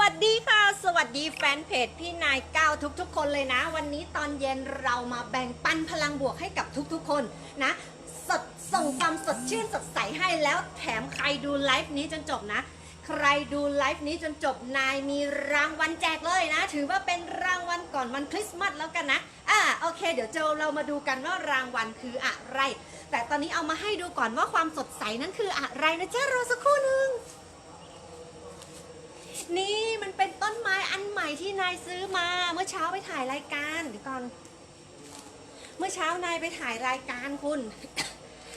วัสดีค่ะ สวัสดีแฟนเพจพี่นายก้าวทุกๆ คนเลยนะ วันนี้ตอนเย็นเรามาแบ่งปันพลังบวกให้กับทุกๆ คนนะสดส่งความสดชื่นสดใสให้แล้วแถมใครดูไลฟ์นี้จนจบนะ ใครดูไลฟ์นี้จนจบนายมีรางวัลแจกเลยนะ ถือว่าเป็นรางวัลก่อนวันคริสต์มาสแล้วกันนะอ่าโอเค เดี๋ยวเจอเรามาดูกันว่ารางวัลคืออะไร แต่ตอนนี้เอามาให้ดูก่อนว่าความสดใสนั้นคืออะไรนะจ๊ะรอสักครู่หนึ่งนี่ ไม้อันใหม่ที่นายซื้อมาเมื่อเช้าไปถ่ายรายการเดี๋ยวก่อน เมื่อเช้านายไปถ่ายรายการคุณ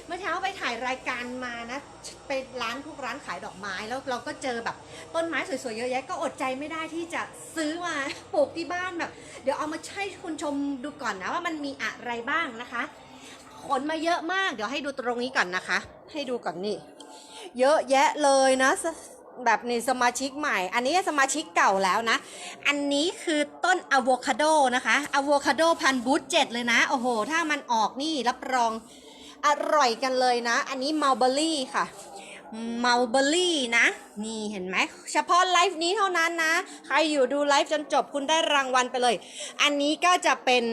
เมื่อเช้าไปถ่ายรายการมานะไปร้านพวกร้านขายดอกไม้แล้วเราก็เจอแบบต้นไม้สวยๆเยอะแยะก็อดใจไม่ได้ที่จะซื้อมาปลูกที่บ้านแบบ เดี๋ยวเอามาให้คุณชมดูก่อนนะว่ามันมีอะไรบ้างนะคะ ขนมาเยอะมากเดี๋ยวให้ดูตรงนี้ก่อนนะคะ ให้ดูก่อนนี่เยอะแยะเลยนะส แบบนี่สมาชิกใหม่ อันนี้สมาชิกเก่าแล้วนะ อันนี้คือต้นอะโวคาโดนะคะอะโวคาโดพันบูธเจ็ดเลยนะ โอ้โห ถ้ามันออกนี่รับรองอร่อยกันเลยนะ อันนี้มัลเบอรี่ค่ะมัลเบอรี่นะ นี่เห็นไหม เฉพาะไลฟ์นี้เท่านั้นนะ ใครอยู่ดูไลฟ์จนจบคุณได้รางวัลไปเลย อันนี้ก็จะเป็น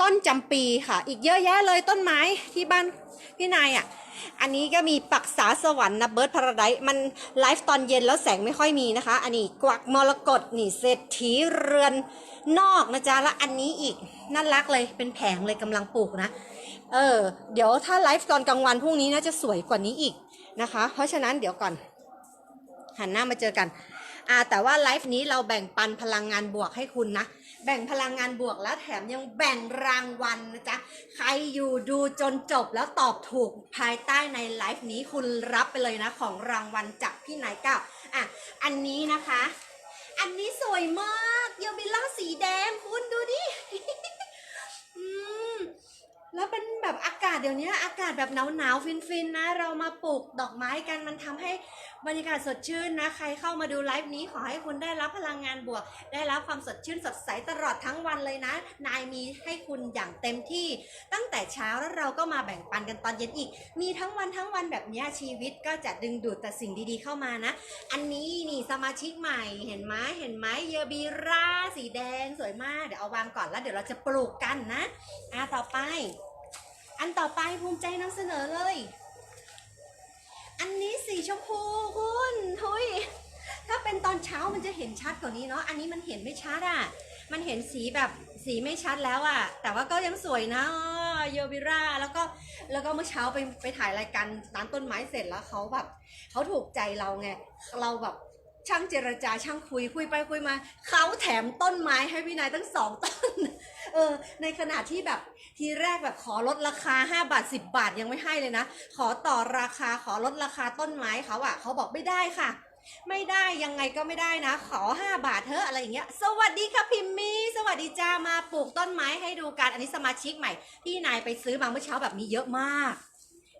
ต้นจำปีค่ะ อีกเยอะแยะเลยต้นไม้ที่บ้านพี่นายอะ อันนี้ก็มีปักษาสวรรค์นะเบิร์ดพาราไดมันไลฟ์ตอนเย็นแล้วแสงไม่ค่อยมีนะคะ อันนี้กวักมรกตนี่เศรษฐีเรือนนอกนะจ๊ะ แล้วอันนี้อีกน่ารักเลยเป็นแผงเลยกำลังปลูกนะ เออ เดี๋ยวถ้าไลฟ์ตอนกลางวันพรุ่งนี้น่าจะสวยกว่านี้อีกนะคะ เพราะฉะนั้นเดี๋ยวก่อน หันหน้ามาเจอกันอ่าแต่ว่าไลฟ์นี้เราแบ่งปันพลังงานบวกให้คุณนะ แบ่งพลังงานบวกแล้วแถมยังแบ่งรางวัลนะจ๊ะ ใครอยู่ดูจนจบแล้วตอบถูกภายใต้ในไลฟ์นี้คุณรับไปเลยนะของรางวัลจากพี่นายเก้าอะ อันนี้นะคะ อันนี้สวยมากเยลบิล่าสีแดงคุณดูดิ แล้วเป็นแบบอากาศเดี๋ยวนี้อากาศแบบหนาวหนาวฟินๆนนะ เรามาปลูกดอกไม้กันมันทำให้บรรยากาศสดชื่นนะ ใครเข้ามาดูไลฟ์นี้ขอให้คุณได้รับพลังงานบวก ได้รับความสดชื่นสดใสตลอดทั้งวันเลยนะ นายมีให้คุณอย่างเต็มที่ ตั้งแต่เช้าแล้วเราก็มาแบ่งปันกันตอนเย็นอีก มีทั้งวันทั้งวันแบบนี้ชีวิตก็จะดึงดูดแต่สิ่งดีๆเข้ามานะ อันนี้นี่สมาชิกใหม่เห็นไหมเห็นไหมเยอบีราสีแดงสวยมากเดี๋ยวเอาวางก่อนแล้วเดี๋ยวเราจะปลูกกันนะอะต่อไป อันต่อไปภูมิใจนำเสนอเลย อันนี้สีชมพูคุณทุยถ้าเป็นตอนเช้ามันจะเห็นชัดกว่านี้เนาะ อันนี้มันเห็นไม่ชัดอะ มันเห็นสีแบบสีไม่ชัดแล้วอะ แต่ว่าก็ยังสวยนะโยบิราแล้วก็แล้วก็เมื่อเช้าไปไปถ่ายรายการร้านต้นไม้เสร็จแล้วเขาแบบเขาถูกใจเราไง เราแบบช่างเจรจาช่างคุยคุยไปคุยมา เขาแถมต้นไม้ให้พี่นายตั้งสองต้น เออ ในขณะที่แบบ ทีแรกแบบขอลดราคา 5 บาท 10 บาทยังไม่ให้เลยนะ ขอต่อราคาขอลดราคาต้นไม้เขาอะเขาบอกไม่ได้ค่ะ ไม่ได้ยังไงก็ไม่ได้นะ ขอ 5 บาทเถอะอะไรอย่างเงี้ย สวัสดีค่ะพิมมี่สวัสดีจ้ามาปลูกต้นไม้ให้ดูกันอันนี้สมาชิกใหม่ พี่นายไปซื้อมาเมื่อเช้าแบบนี้เยอะมาก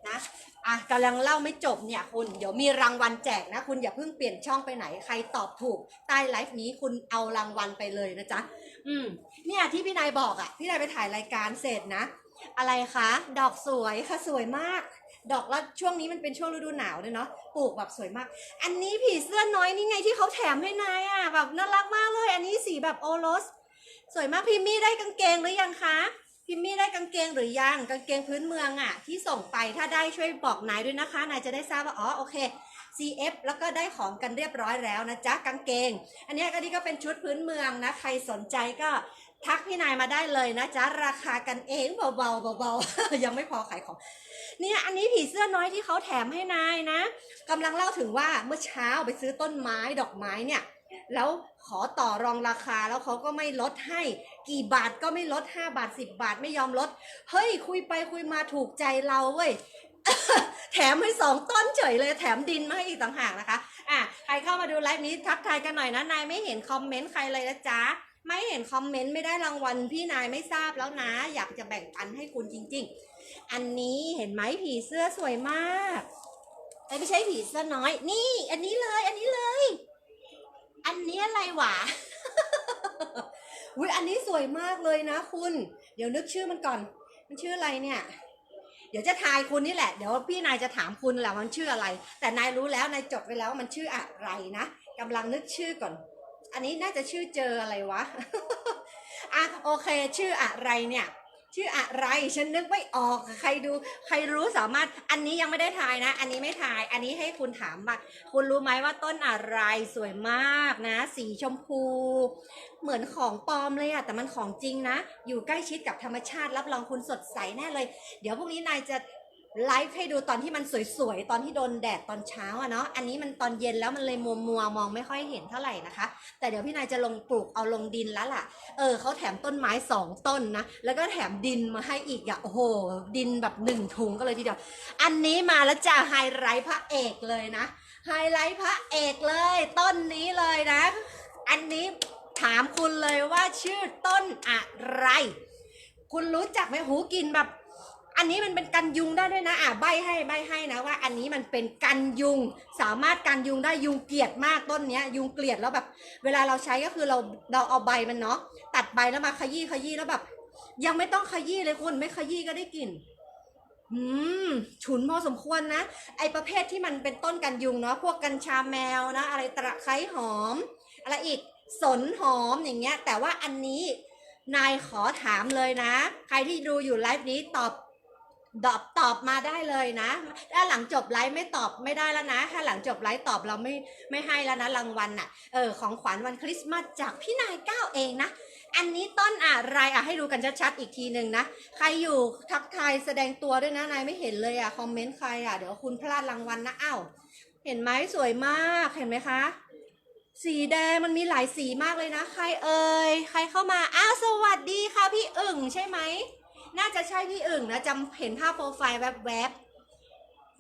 นะอะกำลังเล่าไม่จบเนี่ยคุณเดี๋ยวมีรางวัลแจกนะ คุณอย่าเพิ่งเปลี่ยนช่องไปไหนใครตอบถูก ใต้ไลฟ์นี้คุณเอารางวัลไปเลยนะจ๊ะอืมเนี่ยที่พี่นายบอกอะ่ะพี่นายไปถ่ายรายการเสร็จนะ อะไรคะ ดอกสวยค่ะสวยมาก ดอกแล้วช่วงนี้มันเป็นช่วงฤดูหนาวด้วยเนาะปลูกแบบสวยมาก อันนี้ผีเสื้อน้อยนี่ไงที่เขาแถมให้นายอะ่ะแบบน่ารักมากเลย อันนี้สีแบบโอโรส สวยมากพิมมี่ได้กางเกงหรือยังคะ พิมมี่ได้กางเกงหรือยังกางเกงพื้นเมืองอะ่ะ ที่ส่งไปถ้าได้ช่วยบอกนายด้วยนะคะนายจะได้ทราบว่าอ๋อโอเค CF แล้วก็ได้ของกันเรียบร้อยแล้วนะจ๊ะกางเกง อันนี้ก็นี่ก็เป็นชุดพื้นเมืองนะใครสนใจก็ทักพี่นายมาได้เลยนะจ๊ะราคากันเองเบาๆเบาๆยังไม่พอขายของเนี่ยอันนี้ผีเสื้อน้อยที่เขาแถมให้นายนะกำลังเล่าถึงว่าเมื่อเช้าไปซื้อต้นไม้ดอกไม้เนี่ยแล้วขอต่อรองราคาแล้วเขาก็ไม่ลดให้ กี่บาทก็ไม่ลด5บาท10บาทไม่ยอมลด เฮ้ย คุยไปคุยมาถูกใจเราเว้ยแถมให้สองต้นเฉยเลยแถมดินมาให้อีกต่างหากนะคะ อะใครเข้ามาดูไลฟ์นี้ทักทายกันหน่อยนะ นายไม่เห็นคอมเมนต์ใครเลยนะจ๊ะ ไม่เห็นคอมเมนต์ไม่ได้รางวัลพี่นายไม่ทราบแล้วนะ อยากจะแบ่งปันให้คุณจริง ๆ อันนี้เห็นไหมผีเสื้อสวยมากเอ้ไม่ใช่ผีเสื้อน้อย นี่ อันนี้เลย อันนี้เลย อันนี้อะไรหวะ อุ้ยอันนี้สวยมากเลยนะคุณ เดี๋ยวนึกชื่อมันก่อน มันชื่ออะไรเนี่ย เดี๋ยวจะทายคุณนี่แหละ เดี๋ยวพี่นายจะถามคุณแหละมันชื่ออะไร แต่นายรู้แล้วนายจดไว้แล้วมันชื่ออะไรนะกำลังนึกชื่อก่อน อันนี้น่าจะชื่อเจออะไรวะ อะโอเค ชื่ออะไรเนี่ย ชื่ออะไรฉันนึกไม่ออกใครดู ใครรู้สามารถอันนี้ยังไม่ได้ทายนะ อันนี้ไม่ทาย อันนี้ให้คุณถามมาคุณรู้ไหมว่าต้นอะไรสวยมากนะ สีชมพู เหมือนของปลอมเลยอะแต่มันของจริงนะ อยู่ใกล้ชิดกับธรรมชาติรับรองคุณสดใสแน่เลย เดี๋ยวพรุ่งนี้นายจะ ไลฟ์ให้ดูตอนที่มันสวยๆ ตอนที่โดนแดดตอนเช้าอะเนาะ อันนี้มันตอนเย็นแล้วมันเลยมัวมัวๆมองไม่ค่อยเห็นเท่าไหร่นะคะ แต่เดี๋ยวพี่นายจะลงปลูกเอาลงดินแล้วล่ะ เออเขาแถมต้นไม้สองต้นนะ แล้วก็แถมดินมาให้อีกอะโอ้โห ดินแบบหนึ่งถุงก็เลยทีเดียว อันนี้มาแล้วจ้าไฮไลท์พระเอกเลยนะ ไฮไลท์พระเอกเลย ต้นนี้เลยนะ อันนี้ถามคุณเลยว่าชื่อต้นอะไร คุณรู้จักไหมหูกินแบบ อันนี้มันเป็นกันยุงได้ด้วยนะ อะใบให้ใบให้นะว่า อันนี้มันเป็นกันยุง สามารถกันยุงได้ยุงเกลียดมากต้นเนี้ย ยุงเกลียดแล้วแบบ เวลาเราใช้ก็คือเราเราเอาใบมันเนาะตัดใบแล้วมาขยี้ขยี้แล้วแบบ ยังไม่ต้องขยี้เลยคุณไม่ขยี้ก็ได้กลิ่นอืมฉุนพอสมควรนะ ไอประเภทที่มันเป็นต้นกันยุงเนาะพวกกัญชาแมวนะ อะไรตะไคร้หอม อะไรอีกสนหอมอย่างเงี้ย แต่ว่าอันนี้นายขอถามเลยนะ ใครที่ดูอยู่ไลฟ์นี้ตอบ ตอบตอบมาได้เลยนะ ถ้าหลังจบไลฟ์ไม่ตอบไม่ได้แล้วนะ ถ้าหลังจบไลฟ์ตอบเราไม่ไม่ให้แล้วนะรางวัลน่ะ เออของขวัญวันคริสต์มาสจากพี่นายก้าวเองนะ อันนี้ต้นอะไรอะให้ดูกันชัดๆอีกทีหนึ่งนะ ใครอยู่ทักทายแสดงตัวด้วยนะนายไม่เห็นเลยอะคอมเมนต์ใครอะเดี๋ยวคุณพลาดรางวัลนะอ้าวเห็นไหมสวยมากเห็นไหมคะ สีแดงมันมีหลายสีมากเลยนะ ใครเอ่ยใครเข้ามาอ้าวสวัสดีค่ะพี่อึ่งใช่ไหม น่าจะใช่พี่อึ่งนะจำเห็นภาพโปรไฟล์แวบๆ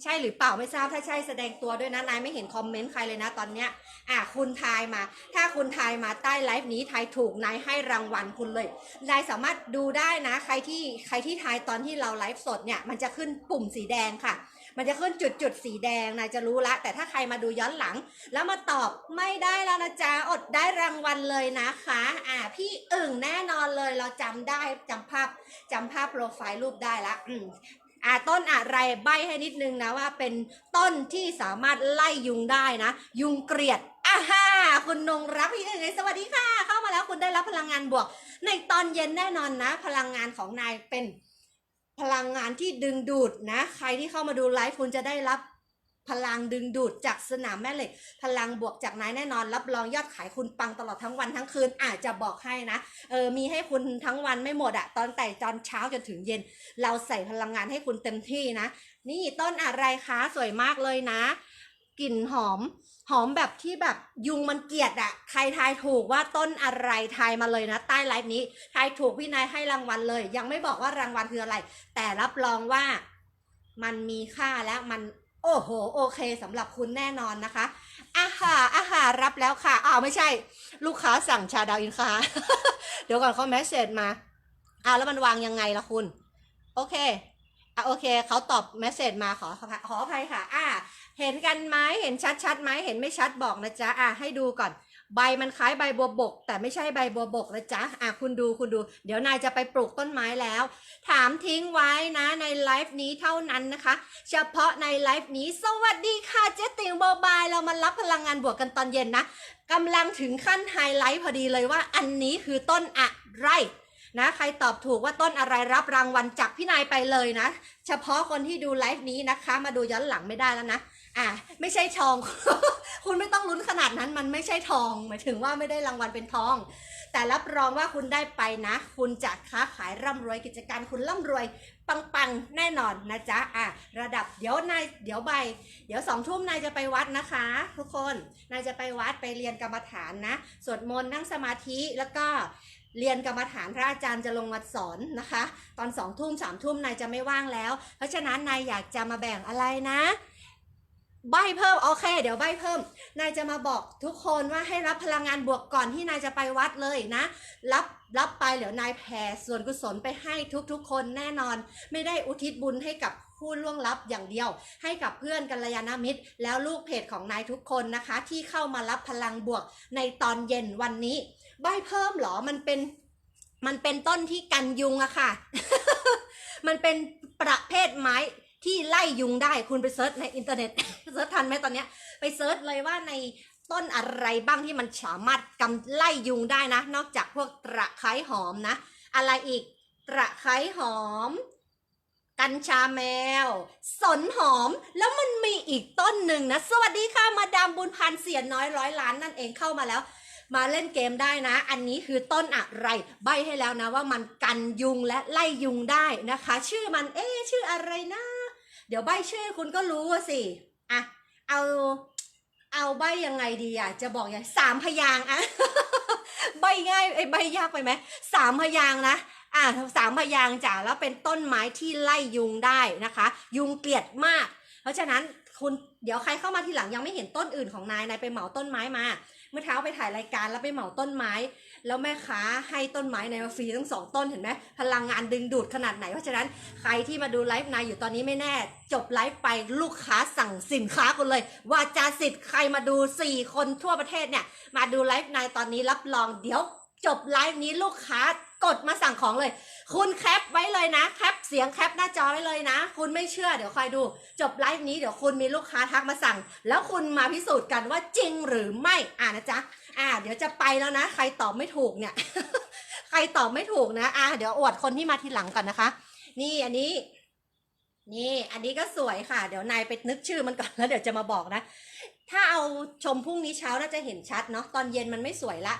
ใช่หรือเปล่าไม่ทราบถ้าใช่แสดงตัวด้วยนะนายไม่เห็นคอมเมนต์ใครเลยนะตอนเนี้ย อะคุณทายมา ถ้าคุณทายมาใต้ไลฟ์นี้ทายถูกนายให้รางวัลคุณเลยนายสามารถดูได้นะ ใครที่ใครที่ทายตอนที่เราไลฟ์สดเนี่ยมันจะขึ้นปุ่มสีแดงค่ะ มันจะขึ้นจุดจุดๆสีแดงนายจะรู้ละ แต่ถ้าใครมาดูย้อนหลัง แล้วมาตอบไม่ได้แล้วนะจ๊ะอดได้รางวัลเลยนะคะ อ่าพี่อึ่งแน่นอนเลยเราจำได้จำภาพจำภาพโปรไฟล์รูปได้ละอืมอ่าต้นอะไรใบให้นิดนึงนะว่าเป็นต้นที่สามารถไล่ยุงได้นะ ยุงเกลียดอ่าฮ่าคุณนงรักพี่อึ่งสวัสดีค่ะ เข้ามาแล้วคุณได้รับพลังงานบวก ในตอนเย็นแน่นอนนะ พลังงานของนายเป็น พลังงานที่ดึงดูดนะ ใครที่เข้ามาดูไลฟ์คุณจะได้รับพลังดึงดูดจากสนามแม่เหล็ก พลังบวกจากนายแน่นอน รับรองยอดขายคุณปังตลอดทั้งวันทั้งคืนอาจจะบอกให้นะเออมีให้คุณทั้งวันไม่หมดอะตอนแต่ตอนเช้าจนถึงเย็น เราใส่พลังงานให้คุณเต็มที่นะ นี่ต้นอะไรคะสวยมากเลยนะ กลิ่นหอม หอมแบบที่แบบยุงมันเกลียดอะใครทายถูกว่าต้นอะไรทายมาเลยนะ ใต้ไลฟ์นี้ทายถูกพี่นายให้รางวัลเลย ยังไม่บอกว่ารางวัลคืออะไร แต่รับรองว่ามันมีค่าและมันโอ้โห โอเคสำหรับคุณแน่นอนนะคะอาหารอาหารรับแล้วค่ะอ้าวไม่ใช่ ลูกค้าสั่งชาดาวอินคาเดี๋ยวก่อนเขาแมสเซจมาอ่าแล้วมันวางยังไงล่ะคุณ โอเคอะโอเคเขาตอบแมสเซจมาขอขออภัยค่ะ อ่า เห็นกันไหมเห็นชัดชัดไหมเห็นไม่ชัดบอกนะจ๊ะอะให้ดูก่อน ใบมันคล้ายใบบัวบก แต่ไม่ใช่ใบบัวบกนะจ๊ะอะคุณดูคุณดู เดี๋ยวนายจะไปปลูกต้นไม้แล้ว ถามทิ้งไว้นะในไลฟ์นี้เท่านั้นนะคะ เฉพาะในไลฟ์นี้ สวัสดีค่ะเจ๊ติ๋งโมบายเรามารับพลังงานบวกกันตอนเย็นนะกำลังถึงขั้นไฮไลท์พอดีเลยว่าอันนี้คือต้นอะไรนะใครตอบถูกว่าต้นอะไรรับรางวัลจากพี่นายไปเลยนะ เฉพาะคนที่ดูไลฟ์นี้นะคะ มาดูย้อนหลังไม่ได้แล้วนะ อะไม่ใช่ทอง คุณไม่ต้องลุ้นขนาดนั้นมันไม่ใช่ทอง หมายถึงว่าไม่ได้รางวัลเป็นทอง แต่รับรองว่าคุณได้ไปนะ คุณจะค้าขายร่ำรวยกิจการคุณร่ำรวยปังๆแน่นอนนะจ๊ะอะระดับเดี๋ยวนายเดี๋ยวใบเดี๋ยวสองทุ่มนายจะไปวัดนะคะ ทุกคนนายจะไปวัดไปเรียนกรรมฐานนะสวดมนต์นั่งสมาธิแล้วก็เรียนกรรมฐานพระอาจารย์จะลงมาสอนนะคะ ตอนสองทุ่มสามทุ่มนายจะไม่ว่างแล้ว เพราะฉะนั้นนายอยากจะมาแบ่งอะไรนะ ใบเพิ่มโอเค เดี๋ยวใบเพิ่ม นายจะมาบอกทุกคนว่าให้รับพลังงานบวกก่อนที่นายจะไปวัดเลยนะ รับรับไปเดี๋ยวนายแผ่ส่วนกุศลไปให้ทุกๆ คนแน่นอน ไม่ได้อุทิศบุญให้กับผู้ล่วงลับอย่างเดียว ให้กับเพื่อนกัลยาณมิตร แล้วลูกเพจของนายทุกคนนะคะ ที่เข้ามารับพลังบวกในตอนเย็นวันนี้ ใบเพิ่มหรอมันเป็นมันเป็นต้นที่กันยุงอะค่ะ มันเป็นประเภทไม้ ที่ไล่ยุงได้คุณไปเซิร์ชในอินเทอร์เน็ตเซิร์ชทันไหมตอนเนี้ยไปเซิร์ชเลยว่าในต้นอะไรบ้างที่มันสามารถกำไล่ยุงได้นะ นอกจากพวกตะไคร้หอมนะ อะไรอีกตะไคร้หอม กัญชาแมว สนหอมแล้วมันมีอีกต้นหนึ่งนะ สวัสดีค่ะมาดามบุญพันธ์เสียน้อยร้อยล้านนั่นเองเข้ามาแล้ว มาเล่นเกมได้นะ อันนี้คือต้นอะไร ใบให้แล้วนะว่ามันกันยุงและไล่ยุงได้นะคะ ชื่อมันเอ๊ชื่ออะไรนะ เดี๋ยวใบชื่อคุณก็รู้อะสิอะเอาเอาใบยังไงดีอะจะบอกอย่างสามพยางค์อะใบง่ายไอ้ใบยากไปไหมสามพยางนะอะสามพยางจ้ะแล้วเป็นต้นไม้ที่ไล่ยุงได้นะคะ ยุงเกลียดมาก เพราะฉะนั้นคุณเดี๋ยวใครเข้ามาทีหลังยังไม่เห็นต้นอื่นของนายนายไปเหมาต้นไม้มา เมื่อเช้าไปถ่ายรายการแล้วไปเหมาต้นไม้ แล้วแม่ค้าให้ต้นไม้ในมาฟรีทั้งสองต้นเห็นไหมพลังงานดึงดูดขนาดไหน เพราะฉะนั้นใครที่มาดูไลฟ์นายอยู่ตอนนี้ไม่แน่ จบไลฟ์ไปลูกค้าสั่งสินค้ากันเลย ว่าจาสิทธิ์ใครมาดู 4 คนทั่วประเทศเนี่ยมาดูไลฟ์นายตอนนี้รับรองเดี๋ยว จบไลฟ์นี้ลูกค้ากดมาสั่งของเลย คุณแคปไว้เลยนะแคปเสียงแคปหน้าจอไว้เลยนะ คุณไม่เชื่อเดี๋ยวคอยดู จบไลฟ์นี้เดี๋ยวคุณมีลูกค้าทักมาสั่ง แล้วคุณมาพิสูจน์กันว่าจริงหรือไม่อ่านะจ๊ะอ่า เดี๋ยวจะไปแล้วนะ ใครตอบไม่ถูกเนี่ย ใครตอบไม่ถูกนะอ่าเดี๋ยวอวดคนที่มาทีหลังก่อนนะคะ นี่อันนี้ นี่ อันนี้ก็สวยค่ะ เดี๋ยวนายไปนึกชื่อมันก่อนแล้วเดี๋ยวจะมาบอกนะ ถ้าเอาชมพรุ่งนี้เช้าน่าจะเห็นชัดเนาะตอนเย็นมันไม่สวยละ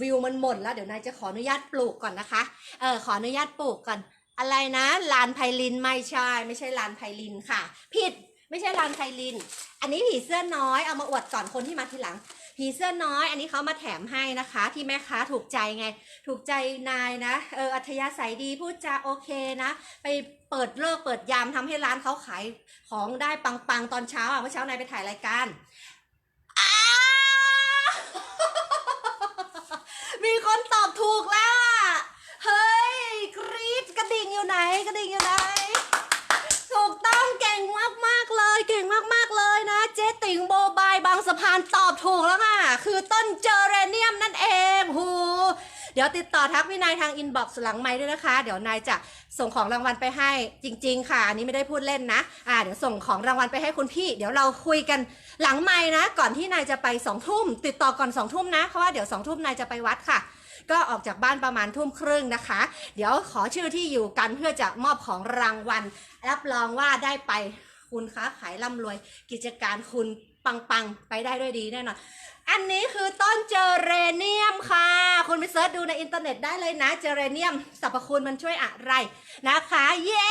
วิวมันหมดแล้วเดี๋ยวนายจะขออนุญาตปลูกก่อนนะคะ เออขออนุญาตปลูกก่อน อะไรนะลานไพลินไม่ใช่ ไม่ใช่ลานไพลินค่ะ ผิดไม่ใช่ลานไพลิน อันนี้ผีเสื้อน้อยเอามาอวดก่อนคนที่มาทีหลัง ผีเสื้อน้อย อันนี้เขามาแถมให้นะคะ ที่แม่ค้าถูกใจไง ถูกใจนายนะเอออัธยาศัยดีพูดจาโอเคนะ ไปเปิดเลิกเปิดยามทำให้ร้านเขาขายของได้ปังๆตอนเช้าอะเมื่อเช้านายไปถ่ายรายการอ้า มีคนตอบถูกแล้วอะ เฮ้ย กรี๊ดกระดิ่งอยู่ไหน กระดิ่งอยู่ไหน ถูกต้องเก่งมากๆเลย เก่งมากๆเลยนะ เจ๊ติ๋งโบบายบางสะพานตอบถูกแล้วค่ะ คือต้นเจอเรเนียมนั่นเองหูเดี๋ยว ติดต่อทักพี่นายทางอินบ็อกซ์หลังไม้ด้วยนะคะ เดี๋ยวนายจะส่งของรางวัลไปให้จริง ๆ ค่ะ อันนี้ไม่ได้พูดเล่นนะ อ่าเดี๋ยวส่งของรางวัลไปให้คุณพี่ เดี๋ยวเราคุยกันหลังไม้นะ ก่อนที่นายจะไปสองทุ่มติดต่อก่อนสองทุ่มนะ เพราะว่าเดี๋ยวสองทุ่มนายจะไปวัดค่ะ ก็ออกจากบ้านประมาณทุ่มครึ่งนะคะ เดี๋ยวขอชื่อที่อยู่กันเพื่อจะมอบของรางวัล รับรองว่าได้ไปคุณค้าขายร่ำรวย กิจการคุณปังๆไปได้ด้วยดีแน่นอน อันนี้คือต้นเจอเรเนียมค่ะคุณไปเสิร์ชดูในอินเทอร์เน็ตได้เลยนะ เจอเรเนียมสรรพคุณมันช่วยอะไรนะคะ เย้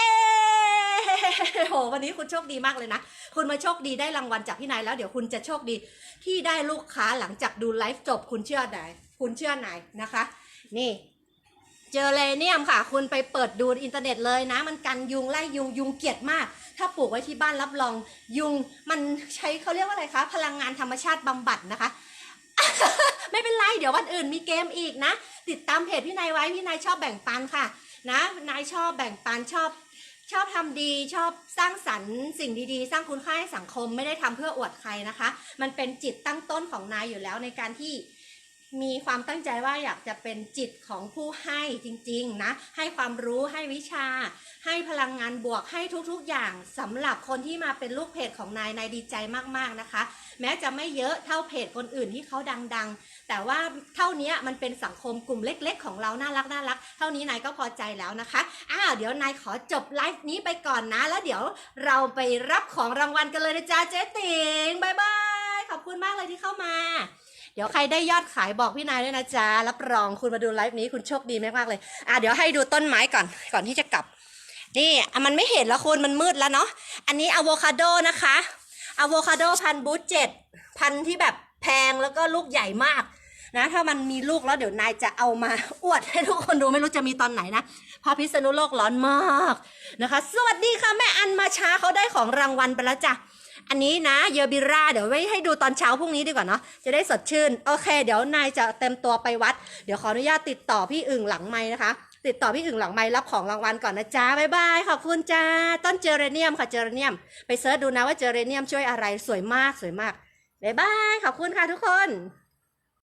โหวันนี้คุณโชคดีมากเลยนะ คุณมาโชคดีได้รางวัลจากพี่นายแล้วเดี๋ยวคุณจะโชคดีที่ได้ลูกค้าหลังจากดูไลฟ์จบคุณเชื่อไหนคุณเชื่อไหนนะคะ นี่เจอเลเนียมค่ะ คุณไปเปิดดูอินเทอร์เน็ตเลยนะ มันกันยุงไล่ยุงยุงเกลียดมาก ถ้าปลูกไว้ที่บ้านรับรอง ยุงมันใช้เขาเรียกว่าอะไรคะ พลังงานธรรมชาติบำบัดนะคะ ไม่เป็นไรเดี๋ยววันอื่นมีเกมอีกนะ ติดตามเพจพี่นายไว้พี่นายชอบแบ่งปันค่ะ นะนายชอบแบ่งปันชอบชอบทำดีชอบสร้างสรรค์สิ่งดีๆ สร้างคุณค่าให้สังคมไม่ได้ทำเพื่ออวดใครนะคะ มันเป็นจิตตั้งต้นของนายอยู่แล้วในการที่ มีความตั้งใจว่าอยากจะเป็นจิตของผู้ให้จริงๆนะ ให้ความรู้ให้วิชา ให้พลังงานบวกให้ทุกๆอย่างสำหรับคนที่มาเป็นลูกเพจของนายนายดีใจมากๆนะคะ แม้จะไม่เยอะเท่าเพจคนอื่นที่เขาดังๆ แต่ว่าเท่านี้มันเป็นสังคมกลุ่มเล็ก ๆ ของเราน่ารักน่ารักเท่านี้นายก็พอใจแล้วนะคะอ้าวเดี๋ยวนายขอจบไลฟ์นี้ไปก่อนนะ แล้วเดี๋ยวเราไปรับของรางวัลกันเลยนะจ๊ะเจ๊ติงบายบายขอบคุณมากเลยที่เข้ามา เดี๋ยวใครได้ยอดขายบอกพี่นายด้วยนะจ๊ะรับรองคุณมาดูไลฟ์นี้คุณโชคดีมากๆเลยอะเดี๋ยวให้ดูต้นไม้ก่อนก่อนที่จะกลับ นี่อะมันไม่เห็นแล้วคุณมันมืดแล้วเนาะอันนี้อะโวคาโดนะคะอะโวคาโดพันบูเจ็ดพันที่แบบแพงแล้วก็ลูกใหญ่มากนะถ้ามันมีลูกแล้วเดี๋ยวนายจะเอามาอวดให้ทุกคนดูไม่รู้จะมีตอนไหนนะพราะพิษณุโลกร้อนมากนะคะ สวัสดีค่ะแม่อันมาช้าเขาได้ของรางวัลไปแล้วจ้ะ อันนี้นะเยอบิราเดี๋ยวไว้ให้ดูตอนเช้าพรุ่งนี้ดีกว่าเนาะจะได้สดชื่น โอเค เดี๋ยวนายจะเต็มตัวไปวัด เดี๋ยวขออนุญาตติดต่อพี่อึ่งหลังไม้นะคะ ติดต่อพี่อึ่งหลังไม้รับของรางวัลก่อนนะจ๊ะบ๊ายบายขอบคุณจ้าต้นเจอเรเนียมค่ะเจอเรเนียม ไปเสิร์ชดูนะว่าเจอเรเนียมช่วยอะไรสวยมากสวยมากบ๊ายบายขอบคุณค่ะทุกคน